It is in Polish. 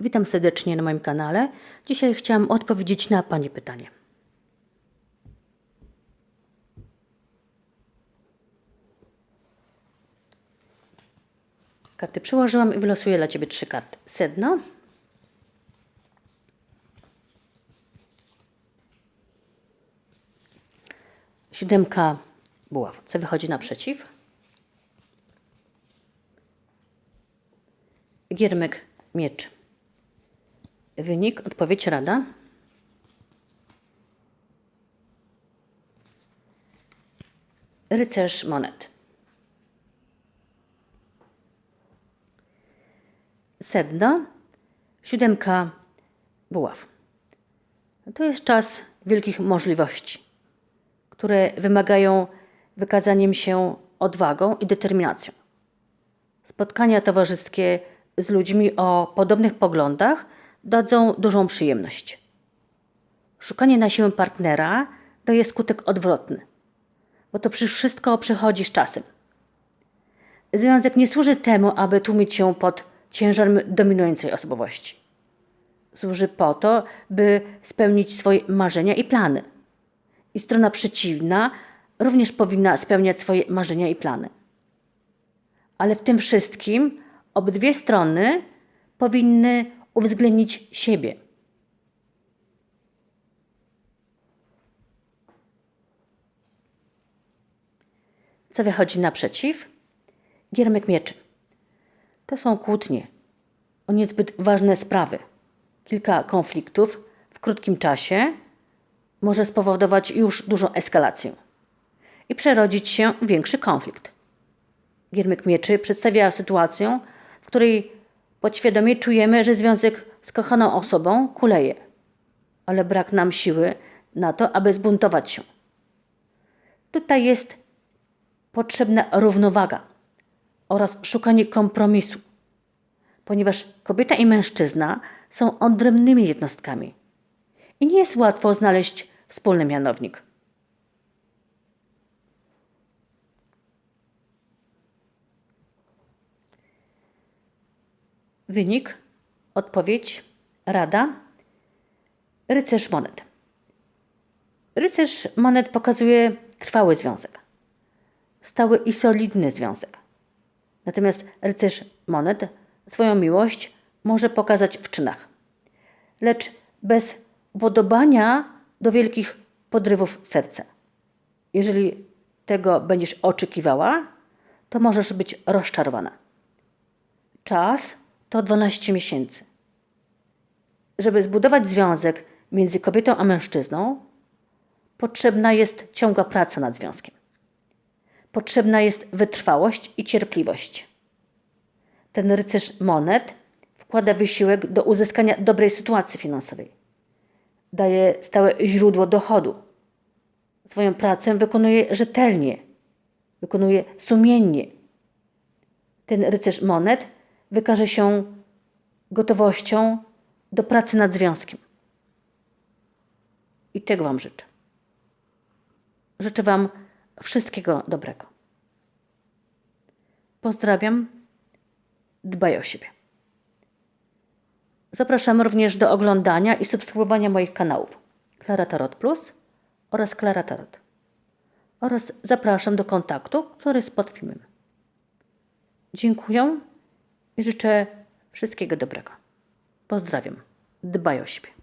Witam serdecznie na moim kanale. Dzisiaj chciałam odpowiedzieć na Pani pytanie. Karty przyłożyłam i wylosuję dla Ciebie trzy karty. Sedno, siódemka buław. Co wychodzi naprzeciw? Giermek, miecz. Wynik, odpowiedź, rada. Rycerz monet. Sedno, siódemka buław. To jest czas wielkich możliwości, które wymagają wykazaniem się odwagą i determinacją. Spotkania towarzyskie z ludźmi o podobnych poglądach dadzą dużą przyjemność. Szukanie na siłę partnera daje skutek odwrotny, bo to wszystko przychodzi z czasem. Związek nie służy temu, aby tłumić się pod ciężarem dominującej osobowości. Służy po to, by spełnić swoje marzenia i plany. I strona przeciwna również powinna spełniać swoje marzenia i plany. Ale w tym wszystkim obydwie strony powinny uwzględnić siebie. Co wychodzi naprzeciw? Giermek mieczy. To są kłótnie o niezbyt ważne sprawy. Kilka konfliktów w krótkim czasie może spowodować już dużą eskalację i przerodzić się w większy konflikt. Giermek mieczy przedstawia sytuację, w której podświadomie czujemy, że związek z kochaną osobą kuleje, ale brak nam siły na to, aby zbuntować się. Tutaj jest potrzebna równowaga oraz szukanie kompromisu, ponieważ kobieta i mężczyzna są odrębnymi jednostkami i nie jest łatwo znaleźć wspólny mianownik. Wynik, odpowiedź, rada. Rycerz monet. Rycerz monet pokazuje trwały związek, stały i solidny związek. Natomiast rycerz monet swoją miłość może pokazać w czynach, lecz bez upodobania do wielkich podrywów serca. Jeżeli tego będziesz oczekiwała, to możesz być rozczarowana. Czas to 12 miesięcy. Żeby zbudować związek między kobietą a mężczyzną, potrzebna jest ciągła praca nad związkiem. Potrzebna jest wytrwałość i cierpliwość. Ten rycerz monet wkłada wysiłek do uzyskania dobrej sytuacji finansowej. Daje stałe źródło dochodu. Swoją pracę wykonuje rzetelnie, wykonuje sumiennie. Ten rycerz monet wykaże się gotowością do pracy nad związkiem. I tego Wam życzę. Życzę Wam wszystkiego dobrego. Pozdrawiam. Dbaj o siebie. Zapraszam również do oglądania i subskrybowania moich kanałów Klara Tarot Plus oraz Klara Tarot. Oraz zapraszam do kontaktu, który jest pod filmem. Dziękuję i życzę wszystkiego dobrego. Pozdrawiam. Dbaj o siebie.